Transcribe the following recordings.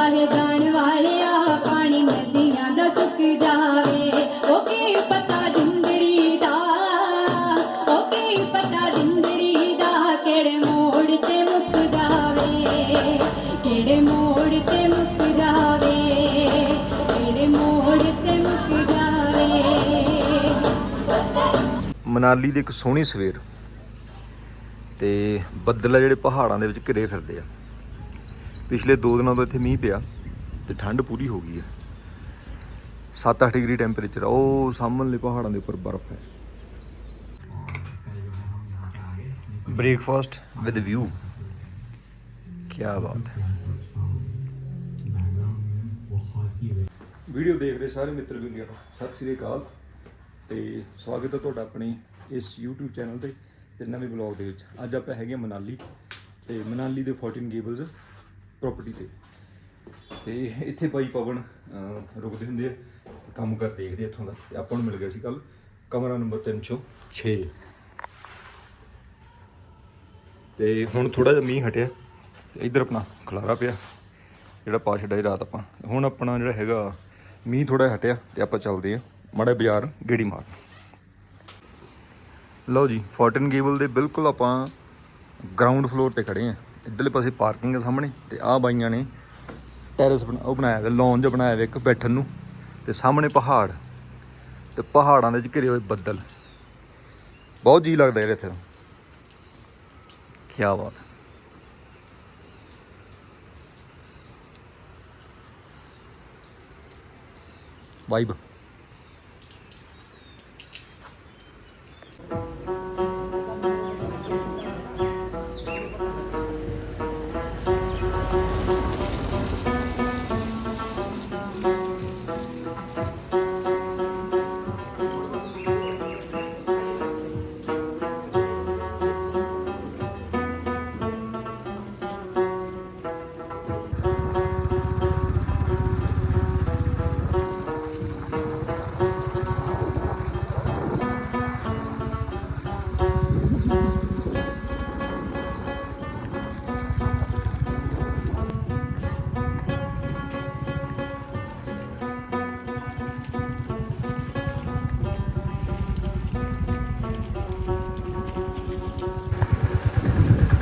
ਵਾਹੇ ਜਾਣ ਵਾਲਿਆ, ਪਾਣੀ ਨਦੀਆਂ ਦਾ ਸੁੱਕ ਜਾਵੇ। ਉਹ ਕੀ ਪਤਾ ਜਿੰਦੜੀ ਦਾ ਉਹ ਕੀ ਪਤਾ ਜਿੰਦੜੀ ਦਾ ਕਿਹੜੇ ਮੋੜ ਤੇ ਮੁੱਕ ਜਾਵੇ। ਕਿਹੜੇ ਮੋੜ ਤੇ ਮੁੱਕ ਜਾਵੇ, ਕਿਹੜੇ ਮੋੜ ਤੇ ਮੁੱਕ ਜਾਵੇ। ਮਨਾਲੀ ਦੀ ਇੱਕ ਸੋਹਣੀ ਸਵੇਰ ਤੇ ਬੱਦਲ ਜਿਹੜੇ ਪਹਾੜਾਂ ਦੇ ਵਿੱਚ ਘਿਰੇ ਫਿਰਦੇ ਆ। ਪਿਛਲੇ 2 ਦਿਨਾਂ ਤੋਂ ਇੱਥੇ ਮੀਂਹ ਪਿਆ ਤੇ ਠੰਡ ਪੂਰੀ ਹੋ ਗਈ ਆ 7-8 ਡਿਗਰੀ ਟੈਂਪਰੇਚਰ ਉਹ ਸਾਹਮਣੇ ਪਹਾੜਾਂ ਦੇ ਉੱਪਰ ਬਰਫ਼ ਹੈ। ਬ੍ਰੇਕਫਾਸਟ ਵਿਦ ਵਿਊ ਕੀ ਬਾਤ ਹੈ। ਵੀਡੀਓ ਦੇਖ ਰਹੇ ਸਾਰੇ ਮਿੱਤਰ ਵੀਰਾਂ ਨੂੰ ਸਤਿ ਸ੍ਰੀ ਅਕਾਲ ਤੇ ਸਵਾਗਤ ਹੈ ਤੁਹਾਡਾ ਆਪਣੀ ਇਸ YouTube ਚੈਨਲ ਤੇ ਤੇ ਨਵੇਂ ਬਲੌਗ ਦੇ ਵਿੱਚ। ਅੱਜ ਆਪਾਂ ਹੈਗੇ ਹਾਂ ਮਨਾਲੀ ਤੇ ਮਨਾਲੀ ਦੇ 14 ਗੇਬਲਸ ਪ੍ਰਾਪਰਟੀ ਤੇ। ਤੇ ਇੱਥੇ ਬਾਈ ਪਵਨ ਰੁਕਦੇ ਹੁੰਦੇ ਆ, ਕੰਮ ਕਰ ਦੇਖਦੇ ਇੱਥੋਂ ਦਾ। ਤੇ ਆਪਾਂ ਨੂੰ ਮਿਲ ਗਿਆ ਸੀ ਕੱਲ ਕਮਰਾ ਨੰਬਰ 306 ਤੇ ਹੁਣ ਥੋੜਾ ਜਿਹਾ ਮੀਂਹ ਹਟਿਆ। ਤੇ ਇੱਧਰ ਆਪਣਾ ਖਲਾਰਾ ਪਿਆ, ਜਿਹੜਾ ਪਾ ਛੱਡਿਆ ਸੀ ਰਾਤ ਆਪਾਂ। ਹੁਣ ਆਪਣਾ ਜਿਹੜਾ ਹੈਗਾ, ਮੀਂਹ ਥੋੜਾ ਹਟਿਆ ਤੇ ਆਪਾਂ ਚੱਲਦੇ ਆ, ਮਾੜਾ ਬਾਜ਼ਾਰ ਗੇੜੀ ਮਾਰ ਲਓ ਜੀ, ਫੋਰਟਨ ਗੇਬਲ ਦੇ ਬਿਲਕੁਲ ਆਪਾਂ ਗਰਾਊਂਡ ਫਲੋਰ ਤੇ ਖੜੇ ਆ। ਇੱਧਰਲੇ ਪਾਸੇ ਪਾਰਕਿੰਗ ਹੈ ਸਾਹਮਣੇ ਤੇ ਆਹ ਬਾਈਆਂ ਨੇ ਟੈਰੇਸ ਉਹ ਬਣਾਇਆ ਹੋਇਆ ਲੌਂਜ ਬਣਾਇਆ ਹੋਇਆ ਇੱਕ ਬੈਠਣ ਨੂੰ ਤੇ ਸਾਹਮਣੇ ਪਹਾੜ ਤੇ ਪਹਾੜਾਂ ਦੇ ਵਿੱਚ ਘਿਰੇ ਹੋਏ ਬੱਦਲ। ਬਹੁਤ ਜੀ ਲੱਗਦਾ ਯਾਰ ਇੱਥੇ। ਕੀ ਬਾਤ। ਵਾਈਬ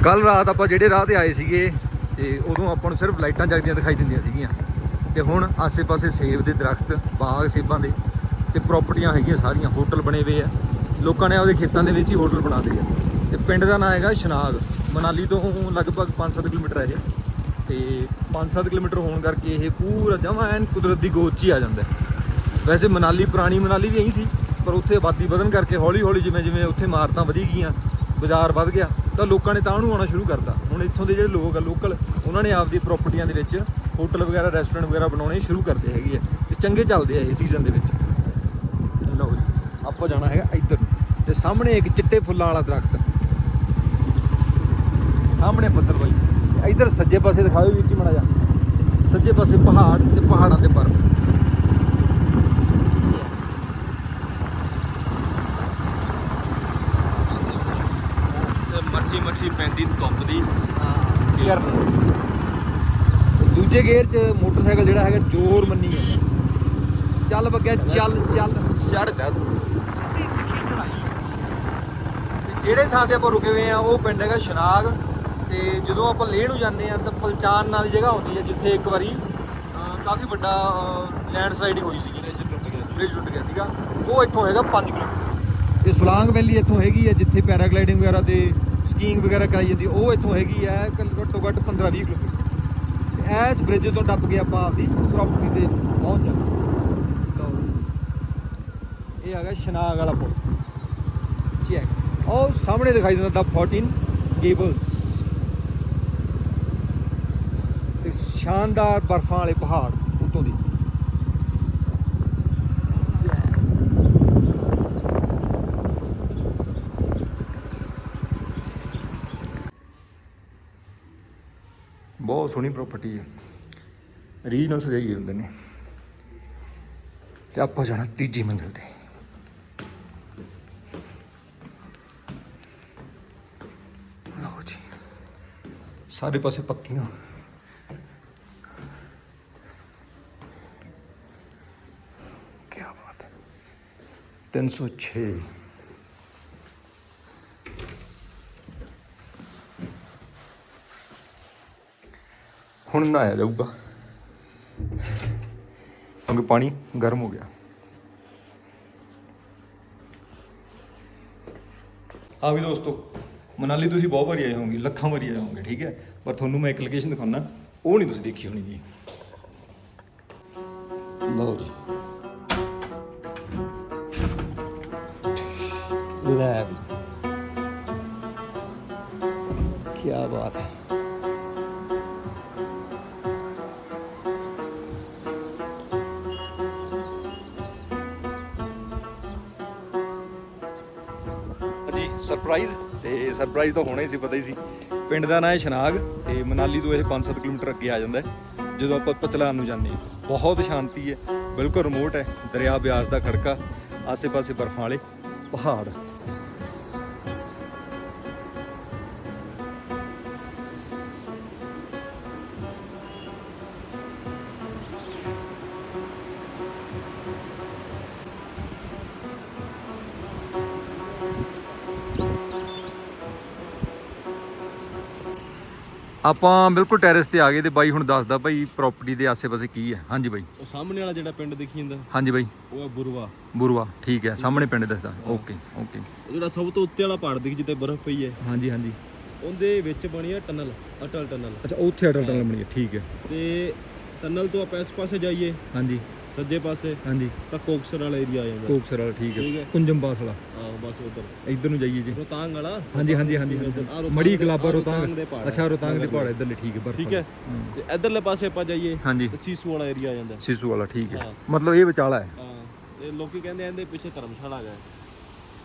ਕੱਲ ਰਾਤ ਆਪਾਂ ਜਿਹੜੇ ਰਾਹ ਤੇ ਆਏ ਸੀਗੇ, ਤੇ ਉਦੋਂ ਆਪਾਂ ਨੂੰ ਸਿਰਫ ਲਾਈਟਾਂ ਜਗਦੀਆਂ ਦਿਖਾਈ ਦਿੰਦੀਆਂ ਸੀਗੀਆਂ। ਤੇ ਹੁਣ ਆਸੇ-ਪਾਸੇ ਸੇਬ ਦੇ ਦਰਖਤ, ਬਾਗ ਸੇਬਾਂ ਦੇ ਤੇ ਪ੍ਰਾਪਰਟੀਆਂ ਹੈਗੀਆਂ ਸਾਰੀਆਂ, ਹੋਟਲ ਬਣੇ ਹੋਏ ਆ। ਲੋਕਾਂ ਨੇ ਆਪਦੇ ਖੇਤਾਂ ਦੇ ਵਿੱਚ ਹੀ ਹੋਟਲ ਬਣਾ ਲਏ ਆ। ਤੇ ਪਿੰਡ ਦਾ ਨਾਮ ਹੈਗਾ ਸ਼ਨਾਗ। ਮਨਾਲੀ ਤੋਂ ਲਗਭਗ 5-7 ਕਿਲੋਮੀਟਰ ਹੈ ਇਹ ਤੇ 5-7 ਕਿਲੋਮੀਟਰ ਹੋਣ ਕਰਕੇ ਇਹ ਪੂਰਾ ਜਮਾਂ ਐਨ ਕੁਦਰਤ ਦੀ ਗੋਦ 'ਚ ਹੀ ਆ ਜਾਂਦਾ ਵੈਸੇ ਮਨਾਲੀ, ਪੁਰਾਣੀ ਮਨਾਲੀ ਵੀ ਇਹੀ ਸੀ, ਪਰ ਉੱਥੇ ਆਬਾਦੀ ਵਧਣ ਕਰਕੇ ਹੌਲੀ-ਹੌਲੀ ਜਿਵੇਂ ਜਿਵੇਂ ਉੱਥੇ ਇਮਾਰਤਾਂ ਵਧੀ ਗਈਆਂ ਬਾਜ਼ਾਰ ਵੱਧ ਗਿਆ, ਤਾਂ ਲੋਕਾਂ ਨੇ ਤਾਂ ਨੂੰ ਆਉਣਾ ਸ਼ੁਰੂ ਕਰਤਾ। ਹੁਣ ਇੱਥੋਂ ਦੇ ਜਿਹੜੇ ਲੋਕ ਆ ਲੋਕਲ ਉਹਨਾਂ ਨੇ ਆਪਦੀ ਪ੍ਰਾਪਰਟੀਆਂ ਦੇ ਵਿੱਚ ਹੋਟਲ ਵਗੈਰਾ ਰੈਸਟੋਰੈਂਟ ਵਗੈਰਾ ਬਣਾਉਣੇ ਸ਼ੁਰੂ ਕਰਦੇ ਹੈਗੇ ਆ ਤੇ ਚੰਗੇ ਚੱਲਦੇ ਆ ਇਹ ਸੀਜ਼ਨ ਦੇ ਵਿੱਚ। ਲਓ ਜੀ, ਆਪਾਂ ਜਾਣਾ ਹੈਗਾ ਇੱਧਰ ਨੂੰ ਤੇ ਸਾਹਮਣੇ ਇੱਕ ਚਿੱਟੇ ਫੁੱਲਾਂ ਵਾਲਾ ਦਰਖਤ। ਸਾਹਮਣੇ ਬੱਦਲ ਬਾਈ। ਇੱਧਰ ਸੱਜੇ ਪਾਸੇ ਦਿਖਾਓ ਵੀਰ ਜੀ ਮੜਾ ਜਾ ਸੱਜੇ ਪਾਸੇ ਪਹਾੜ ਤੇ ਪਹਾੜਾਂ ਤੇ ਬਰਫ਼ ਤੇ ਮੱਠੀ ਮੱਠੀ ਪੈਂਦੀ ਧੁੱਪ ਦੀ। ਯਾਰ ਦੂਜੇ ਗੇਅਰ 'ਚ ਮੋਟਰਸਾਈਕਲ ਜਿਹੜਾ ਹੈਗਾ ਜ਼ੋਰ ਮੰਨੀ ਜਾਂਦਾ। ਚੱਲ ਬੱਗਿਆ ਚੱਲ ਚੱਲ। ਚੜ ਜਾ ਜਿਹੜੇ ਥਾਂ ਤੇ ਆਪਾਂ ਰੁਕੇ ਹੋਏ ਆ ਉਹ ਪਿੰਡ ਹੈਗਾ ਸ਼ਨਾਗ। ਤੇ ਜਦੋਂ ਆਪਾਂ ਲੇਹ ਨੂੰ ਜਾਂਦੇ ਆ ਤਾਂ ਪਲਚਾਨ ਨਾਂ ਦੀ ਜਗ੍ਹਾ ਹੁੰਦੀ ਹੈ ਜਿੱਥੇ ਇੱਕ ਵਾਰੀ ਕਾਫੀ ਵੱਡਾ ਲੈਂਡ ਸਲਾਈਡਿੰਗ ਹੋਈ ਸੀਗੀ। ਬ੍ਰਿਜ ਟੁੱਟ ਗਿਆ ਬ੍ਰਿਜ ਟੁੱਟ ਗਿਆ ਸੀਗਾ। ਉਹ ਇੱਥੋਂ ਹੈਗਾ 5 ਕਿਲੋਮੀਟਰ। ਤੇ ਸੁਲਾਂਗ ਵੈਲੀ ਇੱਥੋਂ ਹੈਗੀ ਹੈ ਜਿੱਥੇ ਪੈਰਾਗਲਾਈਡਿੰਗ ਵਗੈਰਾ ਤੇ ਸਕੀਇੰਗ ਵਗੈਰਾ ਕਰਾਈ ਜਾਂਦੀ ਹੈ, ਉਹ ਇੱਥੋਂ ਹੈਗੀ ਹੈ ਘੱਟੋ ਘੱਟ 15-20 ਕਿਲੋਮੀਟਰ। ਤੇ ਇਸ ਬ੍ਰਿਜ ਤੋਂ ਟੱਪ ਕੇ ਆਪਾਂ ਆਪਦੀ ਪ੍ਰੋਪਰਟੀ ਤੇ ਪਹੁੰਚ ਜਾਂਦੇ ਇਹ ਹੈਗਾ ਸ਼ਨਾਗ ਵਾਲਾ ਪੁਲ। ਚੈੱਕ ਉਹ ਸਾਹਮਣੇ ਦਿਖਾਈ ਦਿੰਦਾ ਦਾ 14 ਗੇਬਲਸ ਤੇ ਸ਼ਾਨਦਾਰ ਬਰਫਾਂ ਵਾਲੇ ਪਹਾੜ। ਬਹੁਤ ਸੋਹਣੀ ਪ੍ਰਾਪਰਟੀ ਹੈ ਰੀਜਨਲ ਸਜਾਈ ਹੁੰਦੇ ਨੇ। ਤੇ ਆਪਾਂ ਜਾਣਾ ਤੀਜੀ ਮੰਜ਼ਿਲ ਤੇ। ਲਓ ਜੀ, ਸਾਰੇ ਪਾਸੇ ਪੱਕੀਆਂ ਕੀ ਬਾਤ 306 ਹੁਣ ਨਹਾਇਆ ਜਾਊਗਾ। ਕਿਉਂਕਿ ਪਾਣੀ ਗਰਮ ਹੋ ਗਿਆ। ਹਾਂ ਵੀ ਦੋਸਤੋ ਮਨਾਲੀ ਤੁਸੀਂ ਬਹੁਤ ਵਾਰੀ ਆਏ ਹੋਵੋਗੇ ਲੱਖਾਂ ਵਾਰੀ ਆਏ ਹੋਵੋਗੇ ਠੀਕ ਹੈ? ਪਰ ਤੁਹਾਨੂੰ ਮੈਂ ਇੱਕ ਲੋਕੇਸ਼ਨ ਦਿਖਾਉਣਾ ਉਹ ਨਹੀਂ ਤੁਸੀਂ ਦੇਖੀ ਹੋਣੀ ਜੀ। ਲਓ ਜੀ। ਲੈ ਕੀ ਬਾਤ ਹੈ। ਸਰਪ੍ਰਾਈਜ਼ ਤੇ ਸਰਪ੍ਰਾਈਜ਼ ਤਾਂ ਹੋਣਾ ਹੀ ਸੀ, ਪਤਾ ਹੀ ਸੀ। ਪਿੰਡ ਦਾ ਨਾਂ ਹੈ ਸ਼ਨਾਗ, ਤੇ ਮਨਾਲੀ ਤੋਂ ਇਹ 5-7 ਕਿਲੋਮੀਟਰ ਅੱਗੇ ਆ ਜਾਂਦਾ ਹੈ, ਜਦੋਂ ਆਪਾਂ ਪਤਲਾਨ ਨੂੰ ਜਾਂਦੇ ਹਾਂ। ਬਹੁਤ ਸ਼ਾਂਤੀ ਹੈ, ਬਿਲਕੁਲ ਰਿਮੋਟ ਹੈ, ਦਰਿਆ ਬਿਆਸ ਦਾ ਖੜਕਾ, ਆਸੇ-ਪਾਸੇ ਬਰਫਾਂ ਵਾਲੇ ਪਹਾੜ। ਆਪਾਂ ਬਿਲਕੁਲ ਟੈਰੇਸ ਤੇ ਆ ਗਏ ਤੇ ਬਾਈ ਹੁਣ ਦੱਸਦਾ ਭਾਈ ਪ੍ਰਾਪਰਟੀ ਦੇ ਆਸੇ-ਪਾਸੇ ਕੀ ਹੈ। ਹਾਂਜੀ ਬਾਈ। ਉਹ ਸਾਹਮਣੇ ਵਾਲਾ ਜਿਹੜਾ ਪਿੰਡ ਦਿਖੀ ਜਾਂਦਾ? ਹਾਂਜੀ ਬਾਈ। ਉਹ ਹੈ ਬੁਰਵਾ। ਬੁਰਵਾ ਠੀਕ ਹੈ ਸਾਹਮਣੇ ਪਿੰਡ ਦੱਸਦਾ। ਓਕੇ ਓਕੇ ਉਹ ਜਿਹੜਾ ਸਭ ਤੋਂ ਉੱਤੇ ਵਾਲਾ ਪਹਾੜ ਦਿਖ ਜਿੱਤੇ ਬਰਫ਼ ਪਈ ਹੈ। ਹਾਂਜੀ ਹਾਂਜੀ। ਉਹਦੇ ਵਿੱਚ ਬਣੀ ਹੈ ਟਨਲ ਅਟਲ ਟਨਲ। ਅੱਛਾ ਉੱਥੇ ਅਟਲ ਟਨਲ ਬਣੀ ਹੈ ਠੀਕ ਹੈ। ਤੇ ਟਨਲ ਤੋਂ ਆਪਾਂ ਇਸ ਪਾਸੇ ਜਾਈਏ। ਹਾਂਜੀ। ਸੱਜੇ ਪਾਸੇ? ਹਾਂਜੀ। ਤਾਂ ਕੋਕਸਰ ਵਾਲਾ ਏਰੀਆ ਆ ਜਾਂਦਾ। ਕੋਕਸਰ ਵਾਲਾ ਠੀਕ ਠੀਕ ਹੈ। ਹੈ। ਕੁੰਜਮ ਬਾਸ ਵਾਲਾ। ਆਹ ਬਸ ਉਧਰ। ਇੱਧਰ ਨੂੰ ਜਾਈਏ ਜੀ। ਰੋਤਾਂਗ ਵਾਲਾ? ਹਾਂਜੀ ਹਾਂਜੀ ਹਾਂਜੀ ਆਹ ਹਾਂਜੀ। ਰੋਤਾਂਗ ਮੜੀ ਦੇ- ਕਲਾਬਾ ਆਹ ਰੋਤਾਂਗ ਦੇ ਪਹਾੜ ਅੱਛਾ। ਰੋਤਾਂਗ ਦੇ ਪਹਾੜ ਇੱਧਰਲੇ ਠੀਕ ਹੈ ਬਰਫ ਠੀਕ ਹੈ। ਤੇ ਇਧਰਲੇ ਪਾਸੇ ਆਪਾਂ ਜਾਈਏ ਹਾਂਜੀ। ਤੇ ਸੀਸੂ ਵਾਲਾ ਏਰੀਆ ਆ ਜਾਂਦਾ। ਸਿਸੂ ਵਾਲਾ ਠੀਕ ਹੈ। ਹਾਂ। ਮਤਲਬ ਇਹ ਵਿਚਾਲਾ ਹੈ। ਹਾਂ। ਤੇ ਲੋਕੀ ਕਹਿੰਦੇ ਆ ਇਹਦੇ ਪਿੱਛੇ ਧਰਮਸ਼ਾਲਾ ਹੈ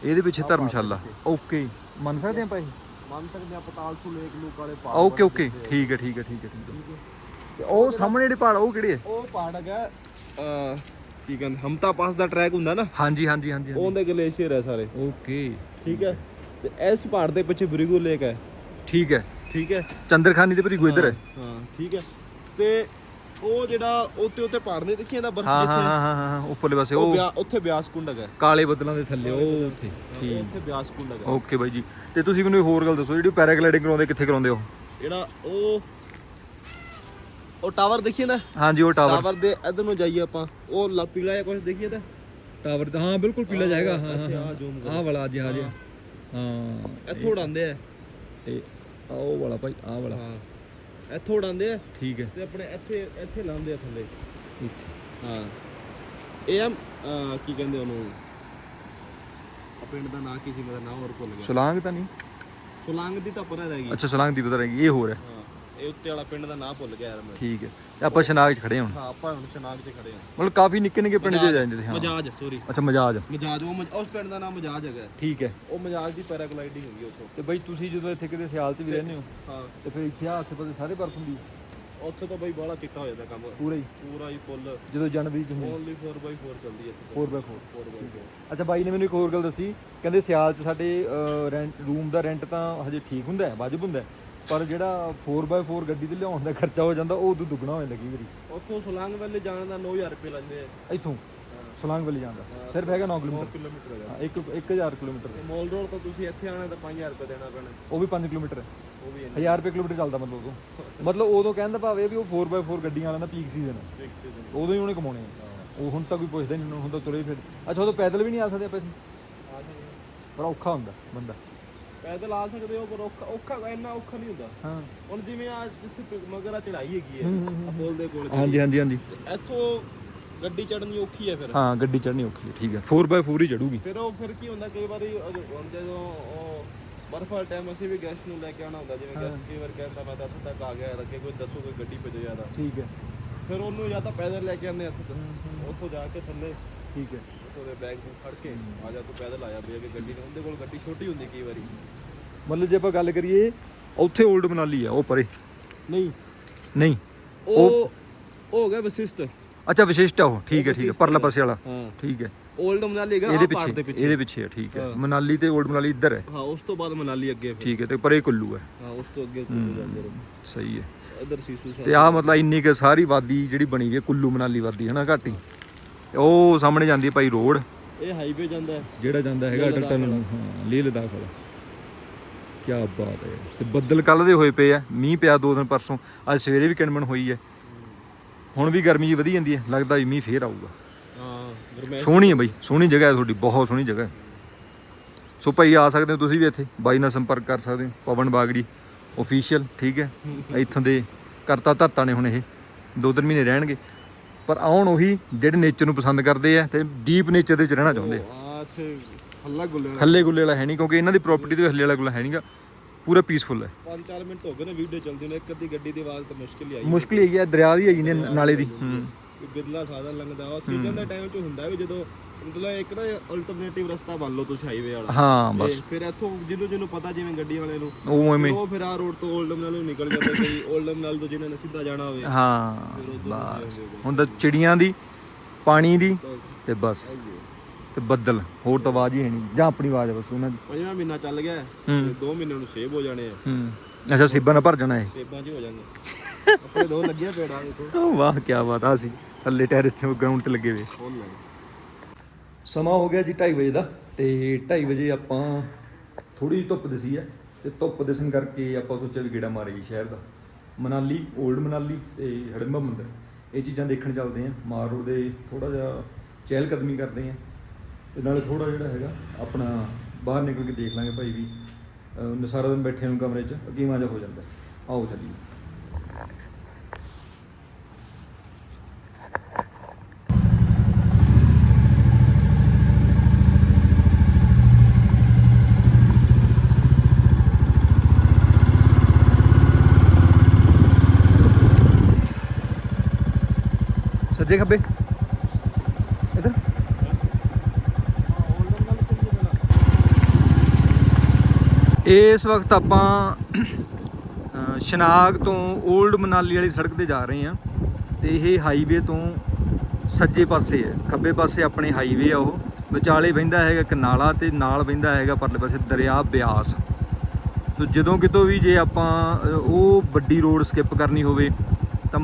ਇਹਦੇ ਪਿੱਛੇ ਧਰਮਸ਼ਾਲਾ। ਓਕੇ। ਮੰਨ ਸਕਦੇ ਆਪਾਂ ਇਹ? ਮੰਨ ਸਕਦੇ ਆ ਪਤਾਲਸੂ ਲੇਕ ਲੂਕ ਵਾਲੇ ਪਹਾੜ ਓਕੇ ਓਕੇ। ਠੀਕ ਹੈ ਠੀਕ ਹੈ ਠੀਕ ਹੈ ਠੀਕ ਹੈ। ਤੇ ਉਹ ਸਾਹਮਣੇ ਜਿਹੜੇ ਪਹਾੜ ਉਹ ਕਿਹੜੇ ਹੈ ਉਹ ਪਹਾੜ ਹੈਗਾ ਕੀ ਕਹਿੰਦੇ ਹਮਤਾ ਪਾਸ ਦਾ ਟਰੈਕ ਹੁੰਦਾ ਨਾ? ਹਾਂਜੀ ਹਾਂਜੀ ਹਾਂਜੀ। ਉਹਦੇ ਗਲੇਸ਼ੀਅਰ ਹੈ ਸਾਰੇ। ਓਕੇ ਠੀਕ ਹੈ? ਤੇ ਇਸ ਪਹਾੜ ਦੇ ਪਿੱਛੇ ਬ੍ਰਿਗੂ ਲੇਕ ਹੈ। ਠੀਕ ਹੈ। ਠੀਕ ਹੈ? ਚੰਦਰਖਾਨੀ ਦੇ ਭਰੀਗੋ ਇੱਧਰ ਹੈ। ਹਾਂ ਠੀਕ ਹੈ। ਤੇ ਉਹ ਜਿਹੜਾ ਉੱਤੇ ਉੱਤੇ ਪਹਾੜ ਨੇ ਦੇਖੀ ਇਹਦਾ ਬਰਫ਼ ਹਾਂ ਹਾਂ ਹਾਂ? ਹਾਂ ਹਾਂ ਉੱਪਰਲੇ ਪਾਸੇ ਉਹ ਉੱਥੇ ਬਿਆਸ ਕੁੰਡ ਹੈਗਾ ਕਾਲੇ ਬੱਦਲਾਂ ਦੇ ਥੱਲੇ ਉਹ ਉੱਥੇ। ਠੀਕ। ਉੱਥੇ ਬਿਆਸ ਕੁੰਡ ਹੈਗਾ ਓਕੇ ਬਾਈ ਜੀ। ਤੇ ਤੁਸੀਂ ਮੈਨੂੰ ਇੱਕ ਹੋਰ ਗੱਲ ਦੱਸੋ ਜਿਹੜੀ ਪੈਰਾਗਲਾਈਡਿੰਗ ਕਰਾਉਂਦੇ ਕਿੱਥੇ ਕਰਾਉਂਦੇ ਹੋ ਜਿਹੜਾ ਉਹ ਉਹ ਟਾਵਰ ਦੇਖੀਏ ਨਾ। ਹਾਂਜੀ ਉਹ ਟਾਵਰ। ਟਾਵਰ ਦੇ ਇਧਰ ਨੂੰ ਜਾਈਏ ਆਪਾਂ। ਉਹ ਲ- ਪੀਲਾ ਜਿਹਾ ਕੁਝ ਦੇਖੀਏ ਤਾਂ। ਟਾਵਰ ਹਾਂ ਬਿਲਕੁਲ ਪੀਲਾ ਜਾਏਗਾ ਹਾਂ ਹਾਂ ਆਹ ਵਾਲਾ ਜੀ ਹਾਂ। ਜੀ ਹਾਂ ਇੱਥੋਂ ਉਡਾਉਂਦੇ ਆ। ਇਹ ਆਹ ਉਹ ਵਾਲਾ ਭਾਈ ਆਹ ਵਾਲਾ। ਹਾਂ। ਇੱਥੋਂ ਉਡਾਉਂਦੇ ਆ। ਠੀਕ ਹੈ। ਤੇ ਆਪਣੇ ਇੱਥੇ ਇੱਥੇ ਲਾਉਂਦੇ ਆ ਥੱਲੇ। ਇੱਥੇ। ਹਾਂ। ਇਹ ਆ ਅਹ, ਕੀ ਕਹਿੰਦੇ ਉਹਨੂੰ? ਆ ਪਿੰਡ ਦਾ ਨਾਂ ਕੀ ਸੀ ਮੇਰਾ ਨਾਮ ਹੋਰ ਭੁੱਲ ਗਿਆ। ਸੁਲਾਂਗ ਤਾਂ ਨਹੀਂ? ਸੁਲੰਗ ਦੀ ਤਾਂ ਪਰਾਂ ਰਹਿ ਗਈ। ਅੱਛਾ ਸੁਲਾਂਗ ਦੀ ਪਤਾ ਰਹੇਗੀ ਇਹ ਹੋਰ ਹੈ। ਹਾਂ। ਇਹ ਉੱਤੇ ਵਾਲਾ ਪਿੰਡ ਦਾ ਨਾਂ ਭੁੱਲ ਗਿਆ ਯਾਰ ਮੈਂ। ਠੀਕ ਹੈ। ਤੇ ਆਪਾਂ ਸ਼ਨਾਗ 'ਚ ਖੜੇ ਹਾਂ ਹੁਣ। ਹਾਂ ਆਪਾਂ ਹੁਣ ਸ਼ਨਾਗ 'ਚ ਖੜੇ ਹਾਂ। ਮਤਲਬ ਕਾਫੀ ਨਿੱਕੇ ਨਿੱਕੇ ਪਿੰਡ ਜੇ ਜਾਂਦੇ ਹਾਂ। ਮਜਾਜ ਸੋਰੀ ਅੱਛਾ ਮਜਾਜ ਮਜਾਜ ਉਹ ਮਜ- ਉਸ ਪਿੰਡ ਦਾ ਨਾਮ ਮਜਾਜ ਹੈਗਾ। ਠੀਕ ਹੈ। ਉਹ ਮਜਾਜ ਦੀ ਪੈਰਾਗਲਾਈਡਿੰਗ ਹੁੰਦੀ ਉੱਥੋਂ। ਤੇ ਬਾਈ ਤੁਸੀਂ ਜਦੋਂ ਇੱਥੇ ਕਿਤੇ ਸਿਆਲ 'ਚ ਵੀ ਰਹਿੰਦੇ ਹੋ ਹਾਂ। ਤੇ ਫਿਰ ਇੱਥੇ ਆਸੇ ਪਾਸੇ ਸਾਰੇ ਬਰਫ਼ ਹੁੰਦੀ ਹੈ ਉੱਥੇ ਤਾਂ ਬਈ ਬਾਹਲਾ ਕੀਤਾ ਹੋ ਜਾਂਦਾ ਕੰਮ। ਪੂਰਾ ਹੀ। ਪੂਰਾ ਹੀ ਫੁੱਲ ਜਦੋਂ ਜਨਵਰੀ 'ਚ ਹੁੰਦੀ ਓਨਲੀ 4x4 ਚੱਲਦੀ ਹੈ ਇੱਥੇ 4x4 4x4 ਅੱਛਾ ਬਾਈ ਨੇ ਮੈਨੂੰ ਇੱਕ ਹੋਰ ਗੱਲ ਦੱਸੀ। ਕਹਿੰਦੇ ਸਿਆਲ 'ਚ ਸਾਡੇ ਰੈਂਟ ਰੂਮ ਦਾ ਰੈਂਟ ਤਾਂ ਹਜੇ ਠੀਕ ਹੁੰਦਾ ਹੈ ਵਾਜਬ ਹੁੰਦਾ ਹੈ। ਪਰ ਜਿਹੜਾ 4x4 ਗੱਡੀ ਤੇ ਲਿਆਉਣ ਦਾ ਖਰਚਾ ਹੋ ਜਾਂਦਾ ਉਹ ਉਦੋਂ ਦੁੱਗਣਾ ਹੋ ਜਾਂਦਾ ਕਈ ਵਾਰੀ। ਉੱਥੋਂ ਸੁਲੰਗ ਵੱਲੇ ਜਾਣ ਦਾ 9000 ਰੁਪਏ ਲੈਂਦੇ ਆ। ਇੱਥੋਂ ਸੁਲਾਂਗ ਵੱਲ ਜਾਂਦਾ ਸਿਰਫ ਹੈਗਾ 9 9 ਕਿਲੋਮੀਟਰ ਕਿਲੋਮੀਟਰ ਹੈਗਾ। ਹਾਂ, ਇੱਕ 1000 ਕਿਲੋਮੀਟਰ ਤੇ ਮੋਲ ਰੋਡ ਤੋਂ ਤੁਸੀਂ ਇੱਥੇ ਆਣਾ ਤਾਂ 5000 ਰੁਪਏ ਦੇਣਾ ਪੈਣਾ। ਉਹ ਵੀ 5 ਕਿਲੋਮੀਟਰ ਹੈ। ਉਹ ਵੀ 1000 ਰੁਪਏ ਕਿਲੋਮੀਟਰ ਚੱਲਦਾ ਮਤਲਬ ਉਦੋਂ। ਮਤਲਬ ਉਦੋਂ ਕਹਿੰਦਾ ਭਾਵੇਂ ਵੀ ਉਹ 4x4 ਗੱਡੀਆਂ ਵਾਲਿਆਂ ਦਾ ਪੀਕ ਸੀਜ਼ਨ ਹੈ। ਉਦੋਂ ਹੀ ਉਹਨੇ ਕਮਾਉਣੇ ਆ। ਉਹ ਹੁਣ ਤਾਂ ਕੋਈ ਪੁੱਛਦਾ ਨਹੀਂ ਹੁਣ ਤਾਂ ਤੁਰੇ ਫਿਰ ਅੱਛਾ ਉਦੋਂ ਪੈਦਲ ਵੀ ਨਹੀਂ ਆ ਸਕਦੇ ਆਪਾਂ ਅਸੀਂ ਪਰ ਔਖਾ ਹੁੰਦਾ ਬੰਦਾ। ਪੈਦਲ ਆ ਸਕਦੇ ਹੋ ਪਰ ਔਖਾ ਔਖਾ ਇੰਨਾ ਔਖਾ ਨਹੀਂ ਹੁੰਦਾ। ਹਾਂ। ਹੁਣ ਜਿਵੇਂ ਆ ਜਿੱਥੇ ਮਗਰ ਚੜਾਈ ਹੈਗੀ ਹੈ ਪੁਲ ਦੇ ਕੋਲ। ਹਾਂਜੀ ਹਾਂਜੀ ਹਾਂਜੀ। ਇੱਥੋਂ ਗੱਡੀ ਚੜਨੀ ਔਖੀ ਹੈ ਫਿਰ? ਹਾਂ ਗੱਡੀ ਚੜਨੀ ਔਖੀ ਹੈ ਠੀਕ ਹੈ। 4x4 ਹੀ ਚੜੂਗੀ ਫਿਰ ਉਹ ਫਿਰ ਕੀ ਹੁੰਦਾ ਕਈ ਵਾਰੀ ਹੁਣ ਜਦੋਂ ਉਹ ਬਰਫ ਵਾਲੇ ਟਾਈਮ ਅਸੀਂ ਵੀ ਗੈਸਟ ਨੂੰ ਲੈ ਕੇ ਆਉਣਾ ਹੁੰਦਾ ਜਿਵੇਂ ਗੈਸਟ ਕਈ ਵਾਰ ਕਹਿੰਦਾ ਮੈਂ ਤਾਂ ਇੱਥੇ ਤੱਕ ਆ ਗਿਆ ਯਾਰ ਅੱਗੇ ਕੋਈ ਦੱਸੋ ਕੋਈ ਗੱਡੀ ਭੇਜੋ ਜ਼ਿਆਦਾ। ਠੀਕ ਹੈ। ਫਿਰ ਉਹਨੂੰ ਜਾਂ ਤਾਂ ਪੈਦਲ ਲੈ ਕੇ ਆਉਂਦੇ ਇੱਥੇ ਉੱਥੋਂ ਜਾ ਕੇ ਥੱਲੇ। ਠੀਕ ਹੈ। ਉਹਦੇ ਬੈਗ ਨੂੰ ਫੜ ਕੇ ਆ ਜਾ ਤੂੰ ਪੈਦਲ ਆ ਜਾ ਵੀ ਅੱਗੇ ਗੱਡੀ ਨੇ। ਉਹਦੇ ਕੋਲ ਗੱਡੀ ਛੋਟੀ ਹੁੰਦੀ ਕਈ ਵਾਰੀ। ਮਤਲਬ ਜੇ ਆਪਾਂ ਗੱਲ ਕਰੀਏ ਉੱਥੇ 올ਡ ਮਨਾਲੀ ਆ ਉਹ ਪਰੇ। ਨਹੀਂ। ਨਹੀਂ। ਉਹ ਉਹ ਹੋ ਗਿਆ ਵਿਸ਼ਿਸ਼ਟ। ਅੱਛਾ ਵਿਸ਼ੇਸ਼ਟ ਆ ਉਹ। ਠੀਕ ਹੈ ਠੀਕ ਹੈ। ਪਰਲਾ ਪਾਸੇ ਵਾਲਾ। ਹਾਂ। ਠੀਕ ਹੈ। 올ਡ ਮਨਾਲੀ ਹੈਗਾ ਇਹਦੇ ਪਿੱਛੇ ਇਹਦੇ ਪਿੱਛੇ ਆ ਠੀਕ ਹੈ। ਮਨਾਲੀ ਤੇ 올ਡ ਮਨਾਲੀ ਇੱਧਰ ਹੈ। ਹਾਂ ਉਸ ਤੋਂ ਬਾਅਦ ਮਨਾਲੀ ਅੱਗੇ ਠੀਕ ਹੈ ਤੇ ਪਰੇ ਕੁੱਲੂ ਹੈ। ਹਾਂ ਉਸ ਤੋਂ ਅੱਗੇ ਕੁੱਲੂ ਜਾਂਦੇ ਰਹੇ। ਸਹੀ ਹੈ। ਇੱਧਰ ਸੀਸੂ ਤੇ ਆ ਮਤਲਬ ਇੰਨੀ ਕਿ ਸਾਰੀ ਵਾਦੀ ਜਿਹੜੀ ਬਣੀ ਹੋਈ ਹੈ ਕੁੱਲੂ ਮਨਾਲੀ ਵਾਦੀ ਹੈ ਘਾਟੀ? ਤੇ ਉਹ ਸਾਹਮਣੇ ਜਾਂਦੀ ਹੈ ਭਾਈ ਰੋਡ। ਇਹ ਹਾਈਵੇ ਜਾਂਦਾ ਹੈ। ਜਿਹੜਾ ਜਾਂਦਾ ਹੈਗਾ ਟਨਲ ਨੂੰ। ਹਾਂ ਲੇਹ ਲਦਾਖ ਵਾਲਾ। ਕੀ ਬਾਤ ਹੈ। ਤੇ ਬੱਦਲ ਕੱਲ ਦੇ ਹੋਏ ਪਏ ਆ। ਮੀਂਹ ਪਿਆ ਦੋ ਦਿਨ ਪਰਸੋਂ। ਅੱਜ ਸਵੇਰੇ ਵੀ ਕਿਣਮਣ ਹੋਈ ਹੈ। ਹੁਣ ਵੀ ਗਰਮੀ ਜੀ ਵਧੀ ਜਾਂਦੀ ਹੈ। ਲੱਗਦਾ ਵੀ ਮੀਂਹ ਫੇਰ ਆਊਗਾ। ਹਾਂ ਸੋਹਣੀ ਹੈ ਬਈ। ਸੋਹਣੀ ਜਗ੍ਹਾ ਹੈ ਤੁਹਾਡੀ। ਬਹੁਤ ਸੋਹਣੀ ਜਗ੍ਹਾ ਹੈ। ਸੋ ਭਾਈ ਆ ਸਕਦੇ ਹੋ ਤੁਸੀਂ ਵੀ ਇੱਥੇ। ਬਾਈ ਨਾਲ ਸੰਪਰਕ ਕਰ ਸਕਦੇ ਹੋ। ਪਵਨ ਬਾਗੜੀ ਅਫੀਸ਼ੀਅਲ ਠੀਕ ਹੈ। ਇੱਥੋਂ ਦੇ ਕਰਤਾ ਧਰਤਾ ਨੇ ਹੁਣ ਇਹ। ਦੋ ਤਿੰਨ ਮਹੀਨੇ ਰਹਿਣਗੇ। ਪਰ ਆਉਣ ਉਹੀ ਜਿਹੜੇ ਨੇਚਰ ਨੂੰ ਪਸੰਦ ਕਰਦੇ ਆ ਤੇ ਡੀਪ ਨੇਚਰ ਦੇ ਵਿੱਚ ਰਹਿਣਾ ਚਾਹੁੰਦੇ ਆ। ਆ ਇੱਥੇ ਹੱਲਾ ਗੁੱਲੇ ਵਾਲਾ। ਹੱਲੇ ਗੁੱਲੇ ਵਾਲਾ ਹੈ ਨਹੀਂ ਕਿਉਂਕਿ ਇਹਨਾਂ ਦੀ ਪ੍ਰਾਪਰਟੀ ਤੇ ਹੱਲੇ ਵਾਲਾ ਗੁੱਲਾ ਹੈ ਨਹੀਂਗਾ ਪੂਰਾ ਪੀਸਫੁਲ ਹੈ। 5-4 ਮਿੰਟ ਹੋ ਗਏ ਨੇ ਵੀਡੀਓ ਚੱਲਦੀ ਨੇ ਇੱਕ ਅੱਧੀ ਗੱਡੀ ਦੀ ਆਵਾਜ਼ ਤਾਂ ਮੁਸ਼ਕਿਲ ਹੀ ਆਈ। ਮੁਸ਼ਕਿਲ ਹੈਗੀ ਆ ਦਰਿਆ ਦੀ ਹੈਗੀ ਨੇ ਨਾਲੇ ਦੀ। ਹੂੰ। ਬਿਰਲਾ ਸਾਧਨ ਲੰਘਦਾ ਉਹ ਸੀਜ਼ਨ ਦੇ ਟਾਈਮ 'ਚ ਹੁੰਦਾ ਵੀ ਜਦੋਂ ਮਤਲਬ ਇੱਕ ਨਾ ਅਲਟਰਨੇਟਿਵ ਰਸਤਾ ਮੰਨ ਲਓ ਤੁਸੀਂ ਹਾਈਵੇ ਵਾਲਾ। ਹਾਂ ਬਸ। ਫਿਰ ਇੱਥੋਂ ਜਿਹਨੂੰ ਜਿਹਨੂੰ ਪਤਾ ਜਿਵੇਂ ਗੱਡੀ ਵਾਲੇ ਨੂੰ ਉਹ ਐਵੇਂ ਉਹ ਫਿਰ ਆ ਰੋਡ ਤੋਂ 올ਡਮ ਨਾਲ ਨੂੰ ਨਿਕਲ ਜਾਂਦੇ ਕਈ 올ਡਮ ਨਾਲ ਤੋਂ ਜਿਹਨਾਂ ਨੇ ਸਿੱਧਾ ਜਾਣਾ ਹੋਵੇ। ਹਾਂ ਬਸ। ਹੁਣ ਤਾਂ ਚਿੜੀਆਂ ਦੀ ਪਾਣੀ ਦੀ ਤੇ ਬਸ। ਤੇ ਬੱਦਲ ਹੋਰ ਤਾਂ ਆਵਾਜ਼ ਹੀ ਹੈ ਨਹੀਂ। ਜਾਂ ਆਪਣੀ ਆਵਾਜ਼ ਬਸ ਉਹਨਾਂ ਦੀ। ਪੰਜਵਾਂ ਮਹੀਨਾ ਚੱਲ ਗਿਆ ਹੈ, ਹੂੰ। ਤੇ ਦੋ ਮਹੀਨੇ ਨੂੰ ਸੇਬ ਹੋ ਜਾਣੇ ਆ। ਹੂੰ। ਅੱਛਾ ਸਿੱਬਾ ਨਾਲ ਭਰ ਜਾਣਾ ਇਹ। ਸੇਬਾਂ 'ਚ ਹੀ ਹੋ ਜਾਣਗੇ ਆਪਣੇ ਦੋ ਲੱਗੀਆਂ ਪੇੜਾਂ ਦੇਖੋ। ਵਾਹ ਕੀ ਬਾਤ ਆ ਸੀ। ਥੱਲੇ ਟੈਰਿਸ ਤੇ ਗਰਾਊਂਡ ਤੇ ਲੱਗੇ ਹੈ ਸਮਾਂ ਹੋ ਗਿਆ ਜੀ 2:30 ਵਜੇ ਦਾ ਤੇ 2:30 ਵਜੇ ਆਪਾਂ ਥੋੜੀ ਧੁੱਪ ਦਿਸੀ ਹੈ ਤੇ ਧੁੱਪ ਦਿਸਣ ਕਰਕੇ ਆਪਾਂ ਸੋਚਿਆ ਵੀ ਗੇੜਾ ਮਾਰੀਏ ਸ਼ਹਿਰ ਦਾ। ਮਨਾਲੀ 올ਡ ਮਨਾਲੀ ਤੇ ਹੜੰਬਾ ਮੰਦਿਰ। ਇਹ ਚੀਜ਼ਾਂ ਦੇਖਣ ਚੱਲਦੇ ਆਂ। ਮਾਰ ਰੋਡ ਦੇ ਥੋੜਾ ਜਿਹਾ ਚਹਿਲ ਕਦਮੀ ਕਰਦੇ ਆਂ। ਤੇ ਨਾਲੇ ਥੋੜਾ ਜਿਹੜਾ ਹੈਗਾ ਆਪਣਾ ਬਾਹਰ ਨਿਕਲ ਕੇ ਦੇਖ ਲਾਂਗੇ ਭਾਈ ਵੀ। ਅਹ ਸਾਰਾ ਦਿਨ ਬੈਠੇ ਨੂੰ ਕਮਰੇ 'ਚ ਅਕੀਮਾ ਜਿਹਾ ਹੋ ਜਾਂਦਾ। ਆਓ ਚੱਲੀਏ। ਸੱਜੇ ਖੱਬੇ ਇਧਰ। ਇਸ ਵਕਤ ਆਪਾਂ ਸ਼ਨਾਗ ਤੋਂ 올ਡ ਮਨਾਲੀ ਵਾਲੀ ਸੜਕ ਤੇ ਜਾ ਰਹੇ ਹਾਂ ਤੇ ਇਹ ਹਾਈਵੇ ਤੋਂ ਸੱਜੇ ਪਾਸੇ ਹੈ। ਖੱਬੇ ਪਾਸੇ ਆਪਣੇ ਹਾਈਵੇ ਆ ਉਹ। ਵਿਚਾਲੇ ਵਹਿੰਦਾ ਹੈਗਾ ਇੱਕ ਨਾਲਾ ਤੇ ਨਾਲ ਵਹਿੰਦਾ ਹੈਗਾ ਪਰਲੇ ਪਾਸੇ ਦਰਿਆ ਬਿਆਸ। ਤੋ ਜਦੋਂ ਕਿਤੋਂ ਵੀ ਜੇ ਆਪਾਂ ਉਹ ਵੱਡੀ ਰੋਡ ਸਕਿਪ ਕਰਨੀ ਹੋਵੇ, ਤਾਂ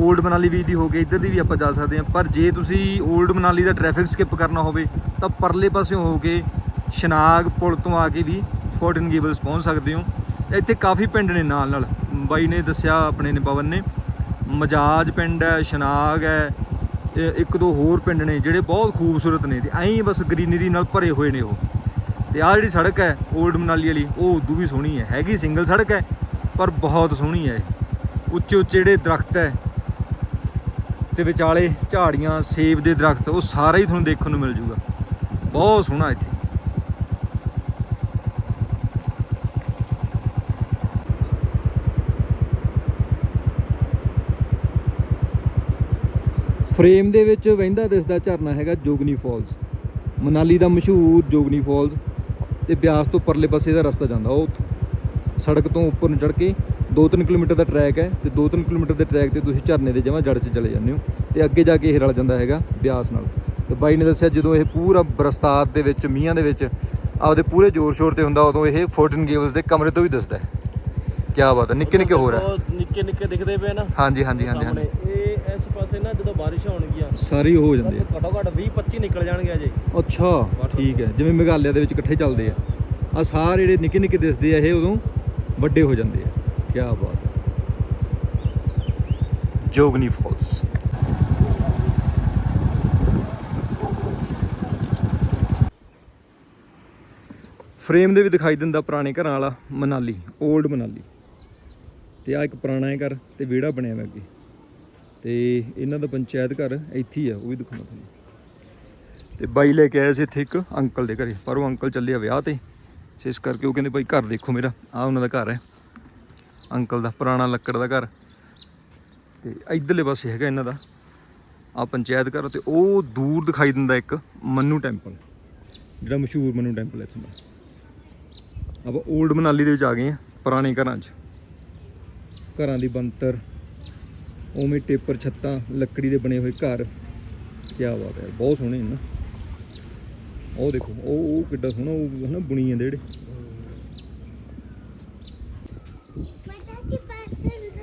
ਓਲਡ ਮਨਾਲੀ ਵੀ ਦੀ ਹੋ ਕੇ ਇੱਧਰ ਦੀ ਵੀ ਆਪਾਂ ਜਾ ਸਕਦੇ ਹਾਂ। ਪਰ ਜੇ ਤੁਸੀਂ ਓਲਡ ਮਨਾਲੀ ਦਾ ਟ੍ਰੈਫਿਕ ਸਕਿਪ ਕਰਨਾ ਹੋਵੇ, ਤਾਂ ਪਰਲੇ ਪਾਸਿਓਂ ਹੋ ਕੇ ਸ਼ਨਾਗ ਪੁਲ ਤੋਂ ਆ ਕੇ ਵੀ ਫੋਰਟਨ ਗੇਬਲਸ ਪਹੁੰਚ ਸਕਦੇ ਹੋ। ਇੱਥੇ ਕਾਫੀ ਪਿੰਡ ਨੇ ਨਾਲ ਨਾਲ। ਬਾਈ ਨੇ ਦੱਸਿਆ ਆਪਣੇ ਨੇ ਪਵਨ ਨੇ। ਮਜਾਜ ਪਿੰਡ ਹੈ, ਸ਼ਨਾਗ ਹੈ ਇੱਕ ਦੋ ਹੋਰ ਪਿੰਡ ਨੇ ਜਿਹੜੇ ਬਹੁਤ ਖੂਬਸੂਰਤ ਨੇ ਤੇ ਐਂ ਬਸ ਗਰੀਨਰੀ ਨਾਲ ਭਰੇ ਹੋਏ ਨੇ ਉਹ। ਤੇ ਆਹ ਜਿਹੜੀ ਸੜਕ ਹੈ 올ਡ ਮਨਾਲੀ ਵਾਲੀ, ਉਹ ਉਦੋਂ ਵੀ ਸੋਹਣੀ ਹੈ। ਹੈਗੀ ਸਿੰਗਲ ਸੜਕ ਹੈ, ਪਰ ਬਹੁਤ ਸੋਹਣੀ ਹੈ ਉੱਚੇ ਉੱਚੇ ਜਿਹੜੇ ਦਰਖਤ ਹੈ ਤੇ ਵਿਚਾਲੇ ਝਾੜੀਆਂ, ਸੇਬ ਦੇ ਦਰਖਤ, ਉਹ ਸਾਰਾ ਹੀ ਤੁਹਾਨੂੰ ਦੇਖਣ ਨੂੰ ਮਿਲ ਜੂਗਾ। ਬਹੁਤ ਸੋਹਣਾ ਇੱਥੇ। ਫਰੇਮ ਦੇ ਵਿੱਚ ਵਹਿੰਦਾ ਦਿਸਦਾ ਝਰਨਾ ਹੈਗਾ ਜੋਗਨੀ ਫਾਲਸ। ਮਨਾਲੀ ਦਾ ਮਸ਼ਹੂਰ ਜੋਗਨੀ ਫਾਲਸ ਤੇ ਬਿਆਸ ਤੋਂ ਪਰਲੇ ਪਾਸੇ ਦਾ ਰਸਤਾ ਜਾਂਦਾ। ਉਹ ਉੱਥੋਂ। ਸੜਕ ਤੋਂ ਉੱਪਰ ਨੂੰ ਚੜ੍ਹ ਕੇ 2-3 ਕਿਲੋਮੀਟਰ ਦਾ ਟਰੈਕ ਹੈ ਤੇ 2-3 ਕਿਲੋਮੀਟਰ ਦੇ ਟਰੈਕ ਤੇ ਤੁਸੀਂ ਝਰਨੇ ਦੇ ਜਮਾਂ ਜੜ 'ਚ ਚਲੇ ਜਾਂਦੇ ਹੋ ਤੇ ਅੱਗੇ ਜਾ ਕੇ ਇਹ ਰਲ ਜਾਂਦਾ ਹੈਗਾ ਬਿਆਸ ਨਾਲ। ਤੇ ਬਾਈ ਨੇ ਦੱਸਿਆ ਜਦੋਂ ਇਹ ਪੂਰਾ ਬਰਸਾਤ ਦੇ ਵਿੱਚ ਮੀਂਹਾਂ ਦੇ ਵਿੱਚ ਆਪਦੇ ਪੂਰੇ ਜ਼ੋਰ ਸ਼ੋਰ ਤੇ ਹੁੰਦਾ ਉਦੋਂ ਇਹ 14 ਗੇਵਲਸ ਦੇ ਕਮਰੇ ਤੋਂ ਵੀ ਦਿਸਦਾ ਹੈ। ਕੀ ਬਾਤ ਹੈ ਨਿੱਕੇ ਨਿੱਕੇ ਹੋ। ਰਿਹਾ ਨਿੱਕੇ ਨਿੱਕੇ ਦਿਖਦੇ ਪਏ ਨਾ। ਹਾਂਜੀ ਹਾਂਜੀ ਹਾਂਜੀ ਇਹ ਇਸ ਪਾਸੇ ਨਾ ਜਦੋਂ ਬਾਰਿਸ਼ ਹੋਣਗੀਆਂ ਸਾਰੇ ਹੋ ਜਾਂਦੇ ਆ ਘੱਟੋ ਘੱਟ 20 25 ਨਿਕਲ ਜਾਣਗੇ ਅਜੇ। ਅੱਛਾ ਠੀਕ ਹੈ। ਜਿਵੇਂ ਮੇਘਾਲਿਆ ਦੇ ਵਿੱਚ ਇਕੱਠੇ ਚੱਲਦੇ ਆ। ਆ ਸਾਰੇ ਜਿਹੜੇ ਨਿੱਕੇ ਨਿੱਕੇ ਦਿਸਦੇ ਆ ਇਹ ਉਦੋਂ ਵੱਡੇ ਹੋ ਜਾਂਦੇ ਆ। ਕੀ ਬਾਤ ਹੈ। ਜੋਗਨੀ ਫਾਲਸ ਫਰੇਮ ਦੇ ਵੀ ਦਿਖਾਈ ਦਿੰਦਾ ਪੁਰਾਣੇ ਘਰਾਂ ਵਾਲਾ ਮਨਾਲੀ 올ਡ ਮਨਾਲੀ। ਤੇ ਆ ਇੱਕ ਪੁਰਾਣਾ ਹੈ ਘਰ ਤੇ ਵਿਹੜਾ ਬਣਿਆ ਹੋਇਆ ਅੱਗੇ। ਤੇ ਇਹਨਾਂ ਦਾ ਪੰਚਾਇਤ ਘਰ ਇੱਥੇ ਹੀ ਆ ਉਹ ਵੀ ਦਿਖਾਉਣਾ ਤੁਹਾਨੂੰ। ਤੇ ਬਾਈ ਲੈ ਕੇ ਆਇਆ ਸੀ ਇੱਥੇ ਇੱਕ ਅੰਕਲ ਦੇ ਘਰੇ ਪਰ ਉਹ ਅੰਕਲ ਚੱਲੇ ਆ ਵਿਆਹ ਤੇ। ਤੇ ਇਸ ਕਰਕੇ ਉਹ ਕਹਿੰਦੇ ਭਾਈ ਘਰ ਦੇਖੋ ਮੇਰਾ ਆ ਉਹਨਾਂ ਦਾ ਘਰ ਹੈ। ਅੰਕਲ ਦਾ, ਪੁਰਾਣਾ ਲੱਕੜ ਦਾ ਘਰ। ਤੇ ਇਧਰਲੇ ਪਾਸੇ ਹੈਗਾ ਇਹਨਾਂ ਦਾ ਆ ਪੰਚਾਇਤ ਘਰ ਤੇ ਉਹ ਦੂਰ ਦਿਖਾਈ ਦਿੰਦਾ ਇੱਕ ਮੰਨੂ ਟੈਂਪਲ, ਜਿਹੜਾ ਮਸ਼ਹੂਰ ਮੰਨੂ ਟੈਂਪਲ ਹੈ ਇੱਥੋਂ ਦਾ। ਆਪਾਂ 올ਡ ਮਨਾਲੀ ਦੇ ਵਿੱਚ ਆ ਗਏ ਆ ਪੁਰਾਣੇ ਘਰਾਂ 'ਚ। ਘਰਾਂ ਦੀ ਬੰਤਰ ਉਵੇਂ ਟੇਪਰ ਛੱਤਾਂ, ਲੱਕੜੀ ਦੇ ਬਣੇ ਹੋਏ ਘਰ ਕੀ ਬਾਤ ਹੈ, ਬਹੁਤ ਸੋਹਣੇ ਨੇ ਨਾ। ਉਹ ਦੇਖੋ, ਉਹ ਉਹ ਕਿੱਡਾ ਸੋਹਣਾ, ਉਹ ਹਨਾ ਬੁਣੀ ਜਾਂਦੇ ਜਿਹੜੇ।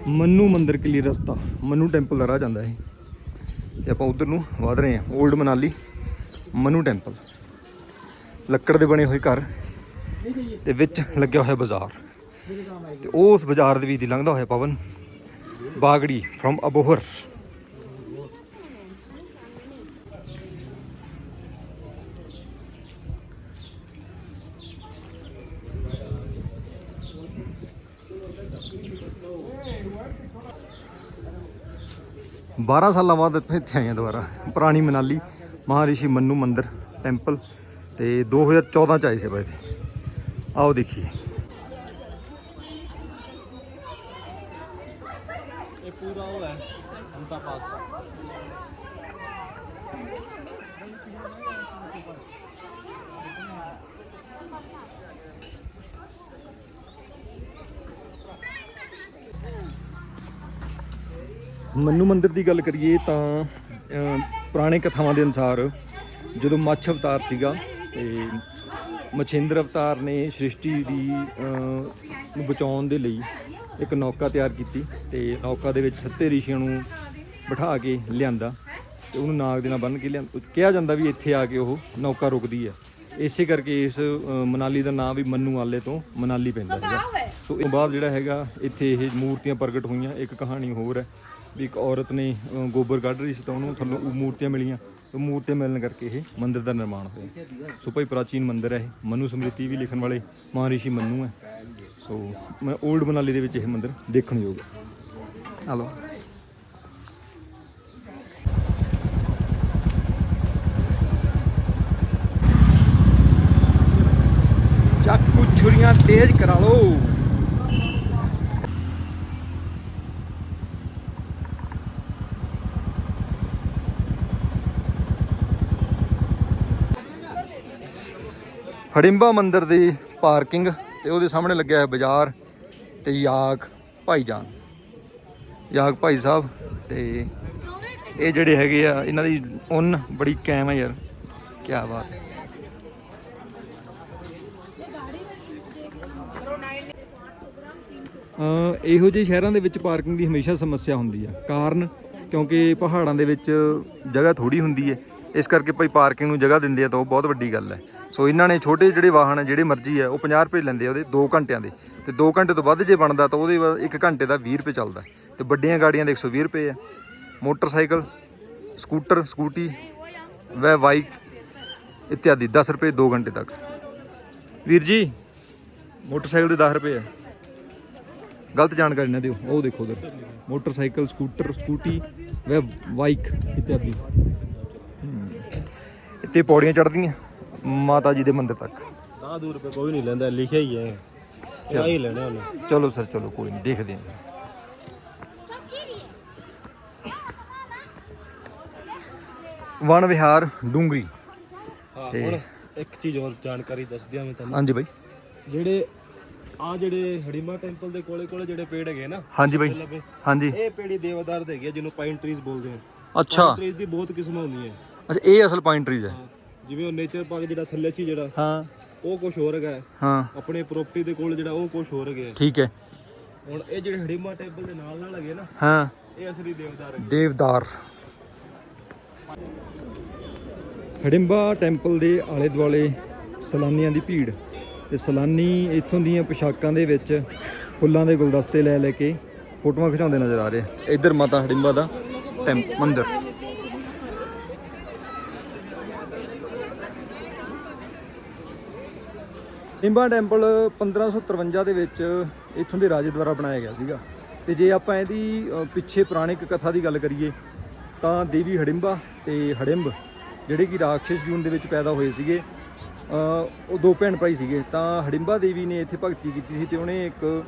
ਮੰਨੂ ਮੰਦਿਰ ਕੇ ਲਈ ਰਸਤਾ, ਮੰਨੂ ਟੈਂਪਲ ਦਾ ਰਾਹ ਜਾਂਦਾ ਇਹ। ਤੇ ਆਪਾਂ ਉਧਰ ਨੂੰ ਵਧ ਰਹੇ ਹਾਂ 올ਡ ਮਨਾਲੀ, ਮਨੂ ਟੈਂਪਲ ਲੱਕੜ ਦੇ ਬਣੇ ਹੋਏ ਘਰ ਤੇ ਵਿੱਚ ਲੱਗਿਆ ਹੋਇਆ ਬਾਜ਼ਾਰ। ਤੇ ਉਸ ਬਾਜ਼ਾਰ ਦੇ ਵਿੱਚ ਦੀ ਲੰਘਦਾ ਹੋਇਆ ਪਵਨ ਬਾਗੜੀ ਫਰਮ ਅਬੋਹਰ ਬਾਰਾਂ ਸਾਲਾਂ ਬਾਅਦ ਇੱਥੇ ਇੱਥੇ ਆਏ ਹਾਂ ਦੁਬਾਰਾ। ਪੁਰਾਣੀ ਮਨਾਲੀ, ਮਹਾਰਿਸ਼ੀ ਮੰਨੂ ਮੰਦਿਰ ਟੈਂਪਲ ਤੇ 2014 ਚ ਆਏ ਸੀ ਬਾਈ ਆਓ ਦੇਖੀਏ। ਇਹ ਪੂਰਾ ਉਹ ਹੈ ਅੰਤਾ ਪਾਸ। ਮੰਨੂ ਮੰਦਿਰ ਦੀ ਗੱਲ ਕਰੀਏ ਤਾਂ ਪੁਰਾਣੇ ਕਥਾਵਾਂ ਦੇ ਅਨੁਸਾਰ ਜਦੋਂ ਮੱਛ ਅਵਤਾਰ ਸੀਗਾ ਤੇ ਮਛੇਂਦਰ ਅਵਤਾਰ ਨੇ ਸ੍ਰਿਸ਼ਟੀ ਦੀ ਨੂੰ ਬਚਾਉਣ ਦੇ ਲਈ ਇੱਕ ਨੌਕਾ ਤਿਆਰ ਕੀਤੀ ਤੇ ਨੌਕਾ ਦੇ ਵਿੱਚ ਸੱਤੇ ਰਿਸ਼ੀਆਂ ਨੂੰ ਬਿਠਾ ਕੇ ਲਿਆਂਦਾ ਤੇ ਉਹਨੂੰ ਨਾਗ ਦੇ ਨਾਲ ਬੰਨ੍ਹ ਕੇ ਲਿਆਂ ਕਿਹਾ ਜਾਂਦਾ ਵੀ ਇੱਥੇ ਆ ਕੇ ਉਹ ਨੌਕਾ ਰੁਕਦੀ ਹੈ। ਇਸੇ ਕਰਕੇ ਇਸ ਮਨਾਲੀ ਦਾ ਨਾਮ ਵੀ ਮੰਨੂ ਆਲੇ ਤੋਂ ਮਨਾਲੀ ਪੈਂਦਾ ਹੈਗਾ। ਸੋ ਤੋਂ ਬਾਅਦ ਜਿਹੜਾ ਹੈਗਾ ਇੱਥੇ ਇਹ ਮੂਰਤੀਆਂ ਪ੍ਰਗਟ ਹੋਈਆਂ ਇੱਕ ਕਹਾਣੀ ਹੋਰ ਹੈ। ਵੀ ਇੱਕ ਔਰਤ ਨੇ ਅਹ, ਗੋਬਰ ਕੱਢ ਰਹੀ ਸੀ ਤਾਂ ਉਹਨੂੰ ਥੱਲੋਂ ਉਹ ਮੂਰਤੀਆਂ ਮਿਲੀਆਂ। ਤੇ ਮੂਰਤੀਆਂ ਮਿਲਣ ਕਰਕੇ ਇਹ ਮੰਦਿਰ ਦਾ ਨਿਰਮਾਣ ਹੋਇਆ। ਸੋ ਭਾਈ ਪ੍ਰਾਚੀਨ ਮੰਦਿਰ ਹੈ ਇਹ। ਮਨੂ ਸਮ੍ਰਿਤੀ ਵੀ ਲਿਖਣ ਵਾਲੇ ਮਹਾਰਿਸ਼ੀ ਮੰਨੂ ਹੈ। ਸੋ ਮੈਂ 올ਡ ਮਨਾਲੀ ਦੇ ਵਿੱਚ ਇਹ ਮੰਦਿਰ ਦੇਖਣ ਯੋਗ ਹੈ। ਹਲੋ। ਚਾਕੂ ਛੁਰੀਆਂ ਤੇਜ਼ ਕਰਾ ਲਓ। ਹੜਿੰਬਾ ਮੰਦਿਰ ਦੀ ਪਾਰਕਿੰਗ ਤੇ ਉਹਦੇ ਸਾਹਮਣੇ ਲੱਗਿਆ ਹੈ ਬਾਜ਼ਾਰ ਤੇ ਯਾਗ ਭਾਈਜਾਨ, ਯਾਗ ਭਾਈ ਸਾਹਿਬ ਤੇ ਇਹ ਜਿਹੜੇ ਹੈਗੇ ਆ, ਇਹਨਾਂ ਦੀ ਉੱਨ ਬੜੀ ਕੈਮ ਹੈ ਯਾਰ ਕੀ ਬਾਤ। ਇਹੋ ਜਿਹੇ ਸ਼ਹਿਰਾਂ ਦੇ ਵਿੱਚ ਪਾਰਕਿੰਗ ਦੀ ਹਮੇਸ਼ਾ ਸਮੱਸਿਆ ਹੁੰਦੀ ਆ, ਕਾਰਨ ਕਿਉਂਕਿ ਪਹਾੜਾਂ ਦੇ ਵਿੱਚ ਜਗ੍ਹਾ ਥੋੜੀ ਹੁੰਦੀ ਹੈ ਇਸ ਕਰਕੇ ਭਾਈ ਪਾਰਕਿੰਗ ਨੂੰ ਜਗ੍ਹਾ ਦਿੰਦੇ ਆ ਤਾਂ ਉਹ ਬਹੁਤ ਵੱਡੀ ਗੱਲ ਹੈ। ਸੋ ਇਹਨਾਂ ਨੇ ਛੋਟੇ ਜਿਹੜੇ ਵਾਹਨ ਆ, ਜਿਹੜੇ ਮਰਜ਼ੀ ਆ, ਉਹ 50 ਰੁਪਏ ਲੈਂਦੇ ਆ ਉਹਦੇ 2 ਘੰਟਿਆਂ ਦੇ। ਤੇ 2 ਘੰਟੇ ਤੋਂ ਵੱਧ ਜੇ ਬਣਦਾ ਤਾਂ ਉਹਦੇ ਬਾਅਦ 1 ਘੰਟੇ ਦਾ 20 ਰੁਪਏ ਚੱਲਦਾ। ਤੇ ਵੱਡੀਆਂ ਗਾੜੀਆਂ ਦੇ 120 ਰੁਪਏ ਆ। ਮੋਟਰਸਾਈਕਲ, ਸਕੂਟਰ, ਸਕੂਟੀ, ਵੈ ਬਾਈਕ ਇਤਿਆਦੀ 10 ਰੁਪਏ 2 ਘੰਟੇ ਤੱਕ। ਵੀਰ ਜੀ, ਮੋਟਰਸਾਈਕਲ ਦੇ 10 ਰੁਪਏ ਆ। ਗਲਤ ਜਾਣਕਾਰੀ ਨਾ ਦਿਓ, ਉਹ ਦੇਖੋ ਉਧਰ ਮੋਟਰਸਾਈਕਲ, ਸਕੂਟਰ, ਸਕੂਟੀ, ਵੈ ਬਾਈਕ ਇਤਿਆਦੀ। ਇੱਥੇ ਪੌੜੀਆਂ ਚੜ੍ਹਦੀਆਂ। ਮਾਤਾ ਜੀ ਦੇ ਮੰਦਿਰ ਤੱਕ। 10 ਦੂਰ ਰੁਪਏ ਕੋਈ ਨਹੀਂ ਲੈਂਦਾ ਲਿਖਿਆ ਹੀ ਹੈ। ਚਾਹ ਹੀ ਲੈਣੇ ਉਹਨੇ। ਚਲੋ ਸਰ ਚਲੋ ਕੋਈ ਨਹੀਂ ਦੇਖਦੇ ਹਾਂ। ਵਣ ਵਿਹਾਰ ਡੂੰਗਰੀ। ਹਾਂ ਤੇ- ਹੁਣ ਇੱਕ ਚੀਜ਼ ਹੋਰ ਜਾਣਕਾਰੀ ਦੱਸ ਦਿਆਂ ਮੈਂ ਤੁਹਾਨੂੰ। ਹਾਂਜੀ ਬਾਈ। ਜਿਹੜੇ ਆ ਜਿਹੜੇ ਹੜੀਮਾ ਟੈਂਪਲ ਦੇ ਕੋਲੇ ਕੋਲੇ ਜਿਹੜੇ ਪੇੜ ਹੈਗੇ ਨਾ ਹਾਂਜੀ ਬਾਈ। ਹਾਂਜੀ। ਇਹ ਪੇੜੀ ਦੇਵਦਾਰ ਦੇ ਹੈਗੇ ਆ, ਜਿਹਨੂੰ ਪਾਈਨ ਟਰੀਜ਼ ਬੋਲਦੇ ਆ। ਅੱਛਾ। ਟਰੀਜ਼ ਦੀ ਬਹੁਤ ਕਿਸਮਾਂ ਹੁੰਦੀਆਂ। ਅੱਛਾ ਇਹ ਅਸਲ ਪਾਈਨ ਟਰੀਜ਼ ਹੈ ਜਿਵੇਂ ਉਹ ਨੇਚਰ ਪਾਰਕ ਜਿਹੜਾ ਥੱਲੇ ਸੀ ਜਿਹੜਾ ਹਾਂ। ਉਹ ਕੁਝ ਹੋਰ ਹੈਗਾ। ਹਾਂ। ਆਪਣੇ ਪ੍ਰਾਪਰਟੀ ਦੇ ਕੋਲ ਜਿਹੜਾ ਉਹ ਕੁਝ ਹੋਰ ਹੈਗਾ ਠੀਕ ਹੈ। ਹੁਣ ਇਹ ਜਿਹੜੇ ਹੜੀਮਾ ਟੈਂਪਲ ਦੇ ਨਾਲ ਨਾਲ ਹੈਗੇ ਨਾ ਹਾਂ। ਇਹ ਅਸਲੀ ਦੇਵਦਾਰ ਹੈਗੇ ਦੇਵਦਾਰ। ਹੜਿੰਬਾ ਟੈਂਪਲ ਦੇ ਆਲੇ ਦੁਆਲੇ ਸੈਲਾਨੀਆਂ ਦੀ ਭੀੜ। ਤੇ ਸੈਲਾਨੀ ਇੱਥੋਂ ਦੀਆਂ ਪੋਸ਼ਾਕਾਂ ਦੇ ਵਿੱਚ ਫੁੱਲਾਂ ਦੇ ਗੁਲਦਸਤੇ ਲੈ ਲੈ ਕੇ ਫੋਟੋਆਂ ਖਿਚਾਉਂਦੇ ਨਜ਼ਰ ਆ ਰਹੇ ਆ। ਇੱਧਰ ਮਾਤਾ ਹੜਿੰਬਾ ਦਾ ਟੈਂਪ ਮੰਦਿਰ। ਹੜਿੰਬਾ ਟੈਂਪਲ 1553 ਦੇ ਵਿੱਚ ਇੱਥੋਂ ਦੇ ਰਾਜੇ ਦੁਆਰਾ ਬਣਾਇਆ ਗਿਆ ਸੀਗਾ। ਤੇ ਜੇ ਆਪਾਂ ਇਹਦੀ ਪਿੱਛੇ ਪੁਰਾਣਿਕ ਕਥਾ ਦੀ ਗੱਲ ਕਰੀਏ, ਤਾਂ ਦੇਵੀ ਹੜਿੰਬਾ ਤੇ ਹੜਿੰਬ, ਜਿਹੜੇ ਕਿ ਰਾਖਸ਼ ਜੂਨ ਦੇ ਵਿੱਚ ਪੈਦਾ ਹੋਏ ਸੀਗੇ ਉਹ ਦੋ ਭੈਣ ਭਾਈ ਸੀਗੇ। ਤਾਂ ਹੜਿੰਬਾ ਦੇਵੀ ਨੇ ਇੱਥੇ ਭਗਤੀ ਕੀਤੀ ਸੀ ਤੇ ਉਹਨੇ ਇੱਕ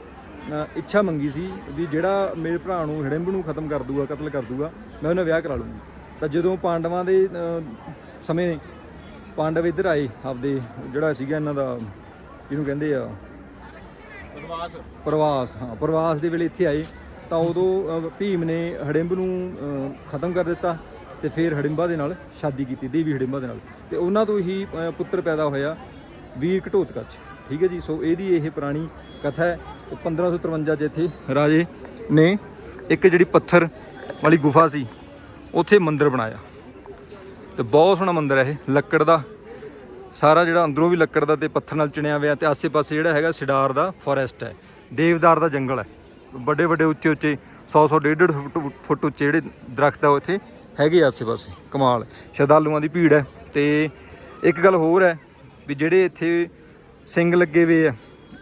ਇੱਛਾ ਮੰਗੀ ਸੀ ਵੀ ਜਿਹੜਾ ਮੇਰੇ ਭਰਾ ਨੂੰ, ਹੜਿੰਬ ਨੂੰ ਖਤਮ ਕਰ ਦੂਗਾ, ਕਤਲ ਕਰ ਦੂਗਾ, ਮੈਂ ਉਹਨਾਂ ਵਿਆਹ ਕਰਾ ਲੂੰਗੀ। ਤਾਂ ਜਦੋਂ ਪਾਂਡਵਾਂ ਦੇ ਸਮੇਂ ਪਾਂਡਵ ਇੱਧਰ ਆਏ, ਆਪਦੇ ਜਿਹੜਾ ਸੀਗਾ ਇਹਨਾਂ ਦਾ ਜਿਹਨੂੰ ਕਹਿੰਦੇ ਆ ਬਨਵਾਸ ਪ੍ਰਵਾਸ ਹਾਂ ਪ੍ਰਵਾਸ ਦੇ ਵੇਲੇ ਇੱਥੇ ਆਏ। ਤਾਂ ਉਦੋਂ ਅ, ਭੀਮ ਨੇ ਹੜਿੰਬ ਨੂੰ ਅ, ਖਤਮ ਕਰ ਦਿੱਤਾ ਤੇ ਫਿਰ ਹੜਿੰਬਾ ਦੇ ਨਾਲ ਸ਼ਾਦੀ ਕੀਤੀ ਦੇਵੀ ਹੜਿੰਬਾ ਦੇ ਨਾਲ। ਤੇ ਉਹਨਾਂ ਤੋਂ ਹੀ ਅ, ਪੁੱਤਰ ਪੈਦਾ ਹੋਇਆ ਵੀਰ ਘਟੋਤਕਚ ਠੀਕ ਹੈ ਜੀ? ਸੋ ਇਹਦੀ ਇਹ ਪੁਰਾਣੀ ਕਥਾ ਹੈ। ਤੇ 1553 ਚ ਇੱਥੇ ਰਾਜੇ ਨੇ ਇੱਕ ਜਿਹੜੀ ਪੱਥਰ ਵਾਲੀ ਗੁਫਾ ਸੀ ਉੱਥੇ ਮੰਦਿਰ ਬਣਾਇਆ। ਤੇ ਬਹੁਤ ਸੋਹਣਾ ਮੰਦਿਰ ਹੈ ਇਹ ਲੱਕੜ ਦਾ। ਸਾਰਾ ਜਿਹੜਾ ਅੰਦਰੋਂ ਵੀ ਲੱਕੜ ਦਾ ਤੇ ਪੱਥਰ ਨਾਲ ਚਿਣਿਆ ਹੋਇਆ ਤੇ ਆਸੇ-ਪਾਸੇ ਜਿਹੜਾ ਹੈਗਾ ਸਿਡਾਰ ਦਾ ਫੋਰੈਸਟ ਹੈ। ਦੇਵਦਾਰ ਦਾ ਜੰਗਲ ਹੈ। ਵੱਡੇ ਵੱਡੇ ਉੱਚੇ ਉੱਚੇ 100 100 150 ਫੁੱਟ ਫੁੱਟ ਉੱਚੇ ਜਿਹੜੇ ਦਰਖਤ ਆ ਉੱਥੇ ਹੈਗੇ ਆਸੇ-ਪਾਸੇ। ਕਮਾਲ। ਸ਼ਰਧਾਲੂਆਂ ਦੀ ਭੀੜ ਹੈ। ਤੇ ਇੱਕ ਗੱਲ ਹੋਰ ਹੈ ਵੀ ਜਿਹੜੇ ਇੱਥੇ ਸਿੰਘ ਲੱਗੇ ਹੋਏ ਆ,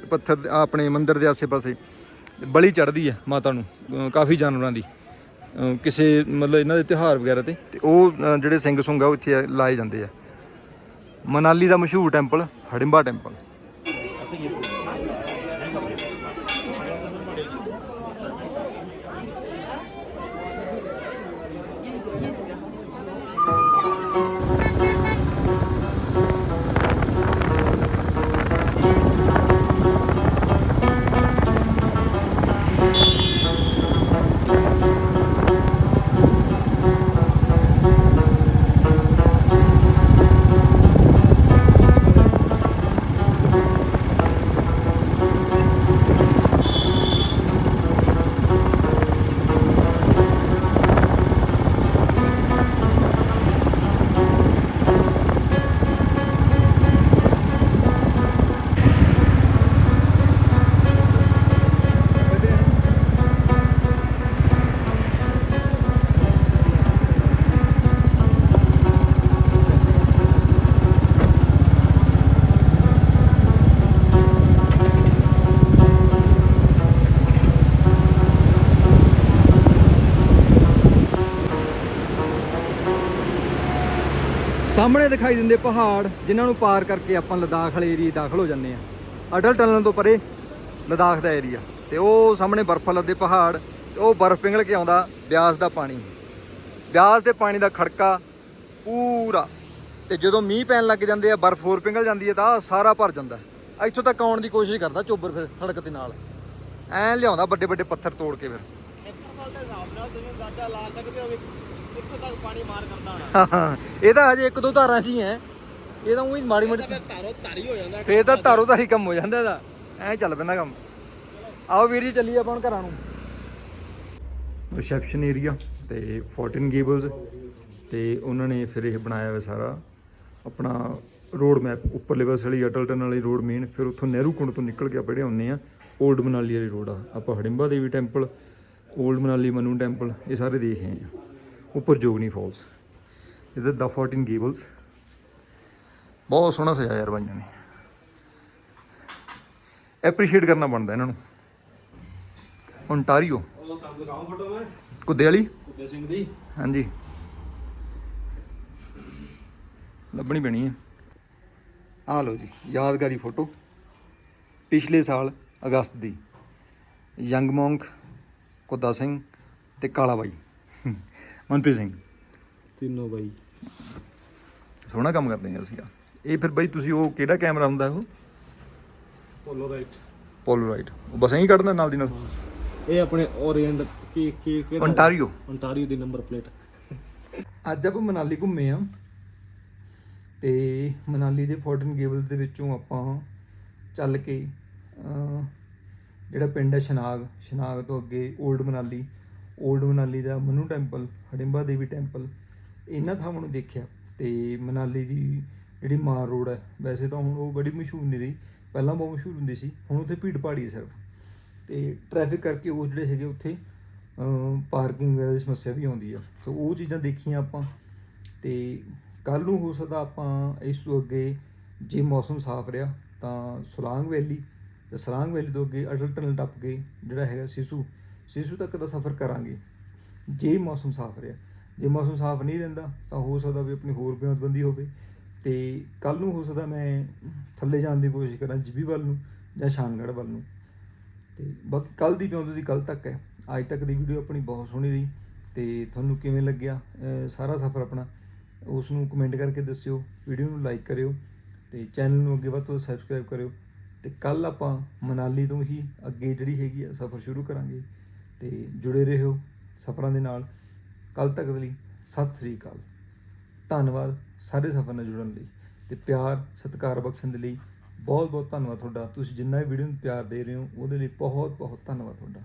ਪੱਥਰ ਆਪਣੇ ਮੰਦਿਰ ਦੇ ਆਸੇ-ਪਾਸੇ, ਬਲੀ ਚੜਦੀ ਹੈ ਮਾਤਾ ਨੂੰ ਕਾਫੀ ਜਾਨਵਰਾਂ ਦੀ। ਕਿਸੇ ਮਤਲਬ ਇਹਨਾਂ ਦੇ ਤਿਉਹਾਰ ਵਗੈਰਾ ਤੇ ਤੇ ਉਹ ਜਿਹੜੇ ਸਿੰਘ ਸੁੰਗ ਆ ਉਹ ਇੱਥੇ ਲਾਏ ਜਾਂਦੇ ਆ। ਮਨਾਲੀ ਦਾ ਮਸ਼ਹੂਰ ਟੈਂਪਲ ਹੜਿੰਬਾ ਟੈਂਪਲ। ਸਾਹਮਣੇ ਦਿਖਾਈ ਦਿੰਦੇ ਪਹਾੜ, ਜਿਨ੍ਹਾਂ ਨੂੰ ਪਾਰ ਕਰਕੇ ਆਪਾਂ ਲਦਾਖ ਵਾਲੇ ਏਰੀਆ ਦਾਖਲ ਹੋ ਜਾਂਦੇ ਆ ਅਟਲ ਟਨਲ ਤੋਂ ਪਰੇ ਲਦਾਖ ਦਾ ਏਰੀਆ। ਤੇ ਉਹ ਸਾਹਮਣੇ ਬਰਫ਼ ਲੱਦੇ ਪਹਾੜ ਉਹ ਬਰਫ਼ ਪਿੰਗਲ ਕੇ ਆਉਂਦਾ ਬਿਆਸ ਦਾ ਪਾਣੀ। ਬਿਆਸ ਦੇ ਪਾਣੀ ਦਾ ਖੜਕਾ ਪੂਰਾ। ਤੇ ਜਦੋਂ ਮੀਂਹ ਪੈਣ ਲੱਗ ਜਾਂਦੇ ਆ, ਬਰਫ਼ ਹੋਰ ਪਿਘਲ ਜਾਂਦੀ ਹੈ, ਤਾਂ ਸਾਰਾ ਭਰ ਜਾਂਦਾ ਇੱਥੋਂ ਤੱਕ ਆਉਣ ਦੀ ਕੋਸ਼ਿਸ਼ ਕਰਦਾ ਚੋਬਰ ਫਿਰ ਸੜਕ ਦੇ ਨਾਲ। ਐਂ ਲਿਆਉਂਦਾ ਵੱਡੇ ਵੱਡੇ ਪੱਥਰ ਤੋੜ ਕੇ ਫਿਰ। ਖੇਤਰਫਲ ਦੇ ਹਿਸਾਬ ਨਾਲ ਤੁਸੀਂ ਅੰਦਾਜ਼ਾ ਲਾ ਸਕਦੇ ਹੋ ਵੀ ਤੱਕ ਪਾਣੀ ਮਾਰ ਕਰਦਾ ਹੋਣਾ। ਇਹ ਤਾਂ ਹਜੇ ਇੱਕ ਦੋ ਧਾਰਾਂ 'ਚ ਹੀ ਹੈ। ਇਹ ਤਾਂ ਉਹੀ ਮਾੜੀ ਮਾੜੀ ਫਿਰ ਧਾਰੋ ਧਾਰੀ ਹੋ ਜਾਂਦਾ। ਫੇਰ ਤਾਂ ਧਾਰੋ ਧਾਰੀ ਕੰਮ ਹੋ ਜਾਂਦਾ ਇਹਦਾ। ਐਂ ਚੱਲ ਪੈਂਦਾ ਕੰਮ। ਆਓ ਵੀਰ ਜੀ ਚੱਲੀਏ ਆਪਾਂ ਹੁਣ ਘਰਾਂ ਨੂੰ। ਰਿਸੈਪਸ਼ਨ ਏਰੀਆ ਤੇ 14 ਗੇਬਲਸ। ਤੇ ਉਹਨਾਂ ਨੇ ਫਿਰ ਇਹ ਬਣਾਇਆ ਹੋਇਆ ਸਾਰਾ। ਆਪਣਾ ਰੋਡ ਮੈਪ। ਉੱਪਰਲੇ ਪਾਸੇ ਵਾਲੀ ਅਟਲ ਟਨਲ ਵਾਲੀ ਰੋਡ ਮੇਨ ਫਿਰ ਉੱਥੋਂ ਨਹਿਰੂ ਕੁੰਡ ਤੋਂ ਨਿਕਲ ਕੇ ਆਪਾਂ ਜਿਹੜੇ ਆਉਂਦੇ ਆ 올ਡ ਮਨਾਲੀ ਵਾਲੀ ਰੋਡ ਆ। ਆਪਾਂ Hadimba Devi temple old Manali Manu temple ਇਹ ਸਾਰੇ ਦੇਖ ਆਏ ਆ ਉੱਪਰ ਜੋਗਨੀ ਫਾਲਸ। ਇਹਦੇ ਦਾ 14 ਗੇਬਲਸ ਬਹੁਤ ਸੋਹਣਾ ਸਜਾਇਆ ਯਾਰ ਬਾਈਆਂ ਨੇ। ਐਪਰੀਸ਼ੀਏਟ ਕਰਨਾ ਬਣਦਾ ਇਹਨਾਂ ਨੂੰ। ਓਨਟਾਰੀਓ ਕੁੱਦੇ ਵਾਲੀ ਕੁੱਤੇ ਸਿੰਘ ਦੀ ਹਾਂਜੀ। ਲੱਭਣੀ ਪੈਣੀ ਹੈ ਆ ਲਓ ਜੀ, ਯਾਦਗਾਰੀ ਫੋਟੋ। ਪਿਛਲੇ ਸਾਲ ਅਗਸਤ ਦੀ। ਯੰਗ ਮੌਂਕ ਕੁੱਦਾ ਸਿੰਘ ਤੇ ਕਾਲਾ ਬਾਈ। ਮਨਪ੍ਰੀਤ ਸਿੰਘ। ਤਿੰਨੋਂ ਬਾਈ। ਸੋਹਣਾ ਕੰਮ ਕਰਦੇ ਹਾਂ ਅਸੀਂ ਆ। ਇਹ ਫਿਰ ਬਾਈ ਤੁਸੀਂ ਉਹ ਕਿਹੜਾ ਕੈਮਰਾ ਹੁੰਦਾ ਉਹ? ਪੋਲੋ ਰਾਈਟ ਪੋਲਰਾਈਡ ਉਹ ਬਸ ਐਂ ਕੱਢਦਾ ਨਾਲ ਦੀ ਨਾਲ? ਇਹ ਆਪਣੇ ਓਰੀਐਂਟ ਕੀ ਕੀ ਕਿਹੜਾ ਓਨਟਾਰੀਓ ਓਨਟਾਰੀਓ ਦੀ ਨੰਬਰ ਪਲੇਟ ਅੱਜ ਆਪਾਂ ਮਨਾਲੀ ਘੁੰਮੇ ਆ। ਤੇ ਮਨਾਲੀ ਦੇ 14 ਗੇਬਲਸ ਦੇ ਵਿੱਚੋਂ ਆਪਾਂ ਚੱਲ ਕੇ ਜਿਹੜਾ ਪਿੰਡ ਹੈ ਸ਼ਨਾਗ ਸ਼ਨਾਗ ਤੋਂ ਅੱਗੇ 올ਡ ਮਨਾਲੀ। 올ਡ ਮਨਾਲੀ ਦਾ ਮਨੂ ਟੈਂਪਲ, ਹੜਿੰਬਾ ਦੇਵੀ ਟੈਂਪਲ, ਇਹਨਾਂ ਥਾਵਾਂ ਨੂੰ ਦੇਖਿਆ ਤੇ ਮਨਾਲੀ ਦੀ ਜਿਹੜੀ ਮਾਰ ਰੋਡ ਹੈ, ਵੈਸੇ ਤਾਂ ਹੁਣ ਉਹ ਬੜੀ ਮਸ਼ਹੂਰ ਨਹੀਂ ਰਹੀ, ਪਹਿਲਾਂ ਬਹੁਤ ਮਸ਼ਹੂਰ ਹੁੰਦੀ ਸੀ, ਹੁਣ ਉੱਥੇ ਭੀੜ ਭਾੜੀ ਹੈ ਸਿਰਫ। ਤੇ ਟ੍ਰੈਫਿਕ ਕਰਕੇ ਉਹ ਜਿਹੜੇ ਹੈਗੇ ਉੱਥੇ ਪਾਰਕਿੰਗ ਵਗੈਰਾ ਦੀ ਸਮੱਸਿਆ ਵੀ ਆਉਂਦੀ ਆ। ਸੋ ਉਹ ਚੀਜ਼ਾਂ ਦੇਖੀਆਂ ਆਪਾਂ ਤੇ ਕੱਲ ਨੂੰ ਹੋ ਸਕਦਾ ਆਪਾਂ ਇਸ ਤੋਂ ਅੱਗੇ ਜੇ ਮੌਸਮ ਸਾਫ਼ ਰਿਹਾ, ਤਾਂ ਸੁਲਾਂਗ ਵੈਲੀ, ਤੇ ਸੁਲਾਂਗ ਵੈਲੀ ਤੋਂ ਅੱਗੇ ਅਟਲ ਟਨਲ ਟੱਪ ਕੇ ਜਿਹੜਾ ਹੈਗਾ ਸਿਸੂ ਸਿਸੂ ਤੱਕ ਦਾ ਸਫ਼ਰ ਕਰਾਂਗੇ। ਜੇ ਮੌਸਮ ਸਾਫ਼ ਰਿਹਾ। ਜੇ ਮੌਸਮ ਸਾਫ਼ ਨਹੀਂ ਰਹਿੰਦਾ, ਤਾਂ ਹੋ ਸਕਦਾ ਵੀ ਆਪਣੀ ਹੋਰ ਬਿਆਨਬੰਦੀ ਹੋਵੇ। ਤੇ ਕੱਲ ਨੂੰ ਹੋ ਸਕਦਾ ਮੈਂ ਥੱਲੇ ਜਾਣ ਦੀ ਕੋਸ਼ਿਸ਼ ਕਰਾਂ, ਜਿਬੀ ਵੱਲ ਨੂੰ ਜਾਂ ਸ਼ਾਨਗੜ੍ਹ ਵੱਲ ਨੂੰ। ਤੇ ਬਾਕੀ ਕੱਲ ਦੀ ਪਿਉਂਦੇ ਦੀ ਕੱਲ ਤੱਕ ਹੈ। ਅੱਜ ਤੱਕ ਦੀ ਵੀਡੀਓ ਆਪਣੀ ਬਹੁਤ ਸੋਹਣੀ ਰਹੀ। ਤੇ ਤੁਹਾਨੂੰ ਕਿਵੇਂ ਲੱਗਿਆ? ਸਾਰਾ ਸਫ਼ਰ ਆਪਣਾ ਉਸ ਨੂੰ ਕਮੈਂਟ ਕਰਕੇ ਦੱਸਿਓ। ਵੀਡੀਓ ਨੂੰ ਲਾਈਕ ਕਰਿਓ। ਤੇ ਚੈਨਲ ਨੂੰ ਅੱਗੇ ਵੱਧ ਤੋਂ ਸਬਸਕ੍ਰਾਈਬ ਕਰਿਓ। ਤੇ ਕੱਲ ਆਪਾਂ ਮਨਾਲੀ ਤੋਂ ਹੀ ਅੱਗੇ ਜਿਹੜੀ ਹੈਗੀ ਆ ਸਫ਼ਰ ਸ਼ੁਰੂ ਕਰਾਂਗੇ। ਤੇ ਜੁੜੇ ਰਹੋ ਸਫ਼ਰਾਂ ਦੇ ਨਾਲ। ਕੱਲ ਤੱਕ ਦੇ ਲਈ ਸਤਿ ਸ੍ਰੀ ਅਕਾਲ। ਧੰਨਵਾਦ ਸਾਰੇ ਸਫ਼ਰ ਨਾਲ ਜੁੜਨ ਲਈ ਤੇ ਪਿਆਰ, ਸਤਿਕਾਰ ਬਖਸ਼ਣ ਦੇ ਲਈ। ਬਹੁਤ ਬਹੁਤ ਧੰਨਵਾਦ ਤੁਹਾਡਾ। ਤੁਸੀਂ ਜਿੰਨਾ ਵੀ ਵੀਡੀਓ ਨੂੰ ਪਿਆਰ ਦੇ ਰਹੇ ਹੋ, ਉਹਦੇ ਲਈ ਬਹੁਤ ਬਹੁਤ ਧੰਨਵਾਦ ਤੁਹਾਡਾ।